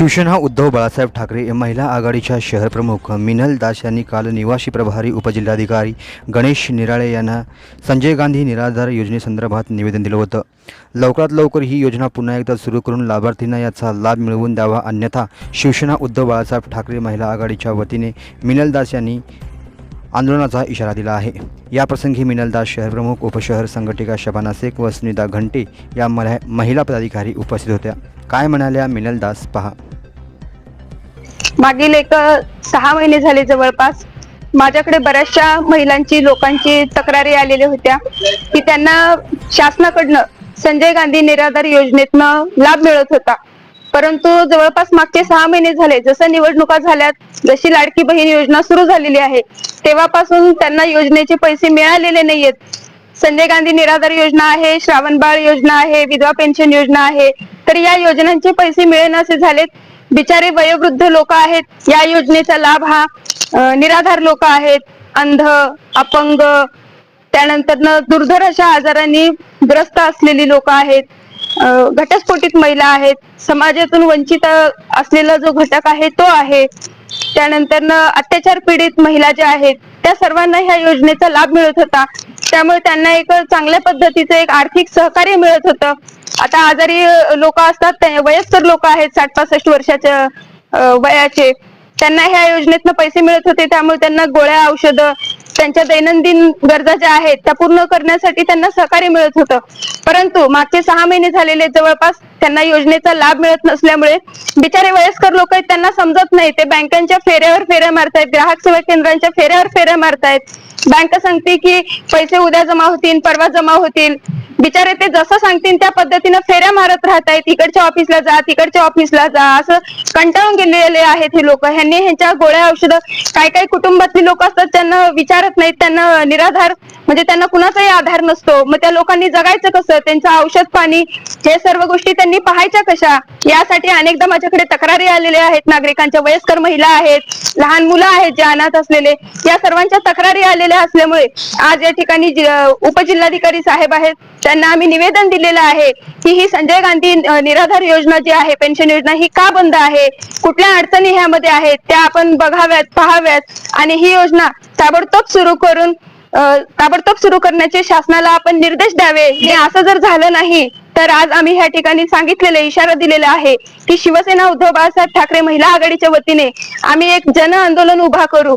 Shiv Sena Uddhav Balasaheb Thackeray महिला आघाडीच्या शहर प्रमुख मिनल दास यांनी काल निवासी प्रभारी उपजिल्हाधिकारी गणेश निराळे यांना संजय गांधी निराधार योजनेसंदर्भात निवेदन दिलं होतं. लवकरात लवकर ही योजना पुन्हा एकदा सुरू करून लाभार्थींना याचा लाभ मिळवून द्यावा अन्यथा शिवसेना उद्धव बाळासाहेब ठाकरे महिला आघाडीच्या वतीने मिनल दास यांनी आंदोलनाचा इशारा दिला आहे. याप्रसंगी मिनलदास शहरप्रमुख उपशहर संघटिका शबाना शेख व सुनीता घंटे या मला महिला पदाधिकारी उपस्थित होत्या. काय म्हणाल्या मिनलदास पहा. मागील एक सहा महिने झाले जवळपास. माझ्याकडे बऱ्याचशा महिलांची लोकांची तक्रारी आलेल्या होत्या की त्यांना शासनाकडनं संजय गांधी निराधार योजनेतनं लाभ मिळत होता. परंतु जवळपास मागचे सहा महिने झाले जसं निवडणुका झाल्यात जशी लाडकी बहीण योजना सुरू झालेली आहे तेव्हापासून त्यांना योजनेचे पैसे मिळालेले नाहीयेत. संजय गांधी निराधार योजना आहे श्रावणबाळ योजना आहे विधवा पेन्शन योजना आहे तर या योजनांचे पैसे मिळेनासे झालेत. बिचारे वयोवृद्ध लोक आहेत. या योजनेचा लाभ हा निराधार लोक आहेत. अंध अपंग त्यानंतर दुर्धर अशा आजारांनी ग्रस्त असलेली लोक आहेत. घटस्फोटित महिला आहेत. समाजातून वंचित असलेला जो घटक आहे तो आहे. त्यानंतर अत्याचार पीडित महिला ज्या आहेत त्या सर्वांना ह्या योजनेचा लाभ मिळत होता. त्यामुळे त्यांना एक चांगल्या पद्धतीचं एक आर्थिक सहकार्य मिळत होतं. आता आजारी लोक असतात वयस्कर लोक आहेत साठ पासष्ट वर्षाच्या वयाचे. त्यांना ह्या योजनेतनं पैसे मिळत होते त्यामुळे त्यांना गोळ्या औषधं त्यांच्या दैनंदिन गरजा ज्या आहेत त्या पूर्ण करण्यासाठी त्यांना सहकार्य मिळत होतं. परंतु मागचे सहा महिने झालेले जवळपास त्यांना योजनेचा लाभ मिळत नसल्यामुळे बिचारे वयस्कर लोक आहेत त्यांना समजत नाही. ते बँकांच्या फेऱ्यावर फेऱ्या मारतायत ग्राहक सेवा केंद्रांच्या फेऱ्यावर फेऱ्या मारतायत. बँक सांगते की पैसे उद्या जमा होतील परवा जमा होतील. बिचारे ते जसं सांगतील त्या पद्धतीनं फेऱ्या मारत राहतायत. इकडच्या ऑफिसला जा तिकडच्या ऑफिसला जा असं कंटाळून गेलेले आहेत हे लोक. ह्यांनी ह्यांच्या गोळ्या औषधं काय काय कुटुंबातली लोक असतात त्यांना विचारत नाहीत त्यांना निराधार म्हणजे त्यांना कुणाचाही आधार नसतो. मग त्या लोकांनी जगायचं कसं? त्यांचं औषध पाणी हे सर्व गोष्टी त्यांनी पाहायच्या कशा? यासाठी अनेकदा माझ्याकडे तक्रारी आलेल्या आहेत. नागरिकांच्या वयस्कर महिला आहेत लहान मुलं आहेत जे अनाथ असलेले. या सर्वांच्या तक्रारी आलेल्या असल्यामुळे आज या ठिकाणी उपजिल्हाधिकारी साहेब आहेत. त्यांना आम्ही निवेदन दिलेलं आहे की ही संजय गांधी निराधार योजना जी आहे पेन्शन योजना ही का बंद आहे? कुठल्या अडचणी ह्यामध्ये आहेत? त्या आपण बघाव्यात पाहाव्यात. आणि ही योजना ताबडतोब सुरू करून ताबडतोब सुरू करण्याचे शासनाला आपण निर्देश द्यावे. हे असं जर झालं नाही तर आज आम्ही ह्या ठिकाणी सांगितलेलं इशारा दिलेला आहे की शिवसेना उद्धव बाळासाहेब ठाकरे महिला आघाडीच्या वतीने आम्ही एक जन आंदोलन उभा करू.